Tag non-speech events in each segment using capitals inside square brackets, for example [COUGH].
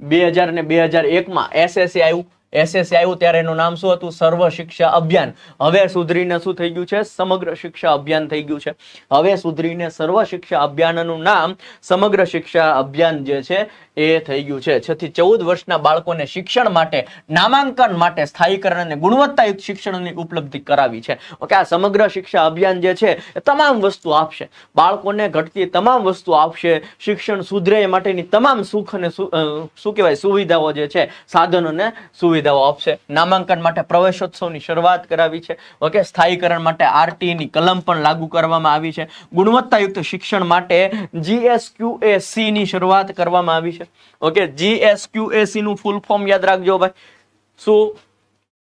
બે હજાર ને બે હજાર એકમાં એસએસસી આવ્યું એસએસસી આવ્યું ત્યારે એનું નામ શું હતું? સર્વ શિક્ષા અભિયાન. હવે સુધરીને શું થઈ ગયું છે? સમગ્ર શિક્ષા અભિયાન થઈ ગયું છે. હવે સુધરીને સર્વ શિક્ષા અભિયાનનું નામ સમગ્ર શિક્ષા અભિયાન જે છે એ થઈ ગયું છે. છ થી ચૌદ વર્ષના બાળકોને શિક્ષણ માટે, નામાંકન માટે સ્થાયીકરણ અને ગુણવત્તાયુક્ત શિક્ષણની ઉપલબ્ધિ કરાવી છે. ઓકે, આ સમગ્ર શિક્ષા અભિયાન જે છે, એ તમામ વસ્તુ આપશે. બાળકોને ઘટતી તમામ વસ્તુ આપશે. શિક્ષણ સુધરે એ માટેની તમામ સુખ અને શું કહેવાય, સુવિધાઓ જે છે સાધનોને સુવિધાઓ આપશે. નામાંકન માટે પ્રવેશોત્સવની શરૂઆત કરાવી છે. ઓકે, સ્થાયીકરણ માટે આરટીની કલમ પણ લાગુ કરવામાં આવી છે. ગુણવત્તાયુક્ત શિક્ષણ માટે જીએસક્યુએસી ની શરૂઆત કરવામાં આવી છે. ઓકે જીએસક્યુએસી નું ફૂલ ફોર્મ યાદ રાખજો ભાઈ. શું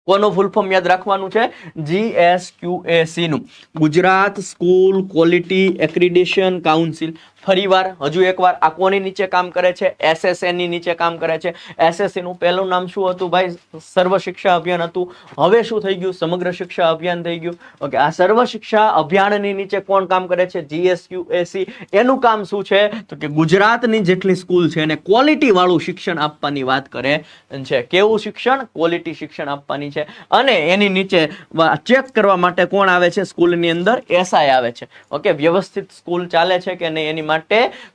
કોનું ફૂલ ફોર્મ યાદ રાખવાનું છે? જીએસક્યુએસી નું. Gujarat school quality accreditation council ફરીવાર, હજુ એકવાર આ કોની નીચે કામ કરે છે? એસએસએ ની નીચે કામ કરે છે. એસએસસી નું પહેલું નામ શું હતું ભાઈ? સર્વ શિક્ષા અભિયાન હતું. હવે શું થઈ ગયું? સમગ્ર શિક્ષા અભિયાન થઈ ગયું. ઓકે, આ સર્વ શિક્ષા અભિયાનની નીચે કોણ કામ કરે છે? જીએસક્યુએસી એનું કામ શું છે? તો કે ગુજરાતની જેટલી સ્કૂલ છે એને ક્વોલિટી વાળું શિક્ષણ આપવાની વાત કરે છે. કેવું શિક્ષણ? ક્વોલિટી શિક્ષણ આપવાની છે. અને એની નીચે ચેક કરવા માટે કોણ આવે છે? સ્કૂલની અંદર એસઆઈ આવે છે. ઓકે, વ્યવસ્થિત સ્કૂલ ચાલે છે કે નહીં એની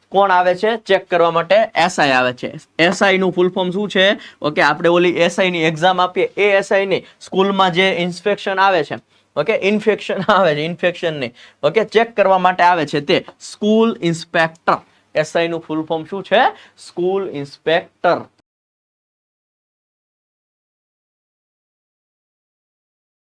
કોણ આવે છે? ચેક કરવા માટે એસઆઈ આવે છે. એસઆઈ નું ફૂલ ફોર્મ શું છે? ઓકે આપણે ઓલી એસઆઈ ની એક્ઝામ આપીએ. એ એસઆઈ ની સ્કૂલમાં જે ઇન્સ્પેક્શન આવે છે. ઓકે ઇન્ફેક્શન [LAUGHS] આવે છે ઇન્ફેક્શનની. ઓકે ચેક કરવા માટે આવે છે તે સ્કૂલ ઇન્સ્પેક્ટર એસઆઈ નું ફૂલ ફોર્મ શું છે? School inspector